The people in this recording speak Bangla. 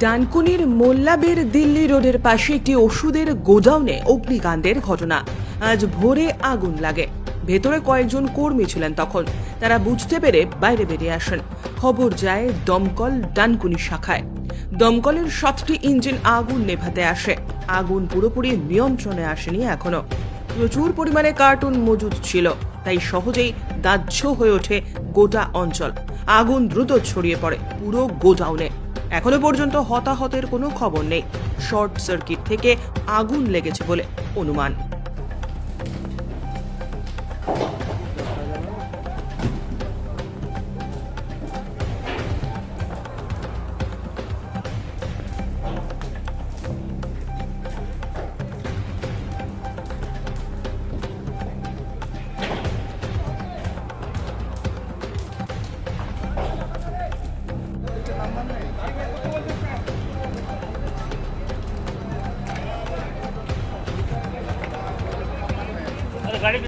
ডানকুনির মোল্লাবের দিল্লি রোডের পাশে একটি ওষুধের গোডাউনে অগ্নিকাণ্ডের ঘটনা। আজ ভোরে আগুন লাগে। ভেতরে কয়েকজন কর্মী ছিলেন তখন। তারা বুঝতে পেরে বাইরে বেরিয়ে আসেন। খবর যায় দমকল ডানকুনি শাখায়। দমকলের সাতটি ইঞ্জিন আগুন নেভাতে আসে। আগুন পুরোপুরি নিয়ন্ত্রণে আসেনি এখনও। প্রচুর পরিমাণে কার্টুন মজুদ ছিল। তাই সহজেই দাহ্য হয়ে ওঠে গোটা অঞ্চল। আগুন দ্রুত ছড়িয়ে পড়ে পুরো গোডাউনে। এখনও পর্যন্ত হতাহতের কোনো খবর নেই। শর্ট সার্কিট থেকে আগুন লেগেছে বলে অনুমান। गाडी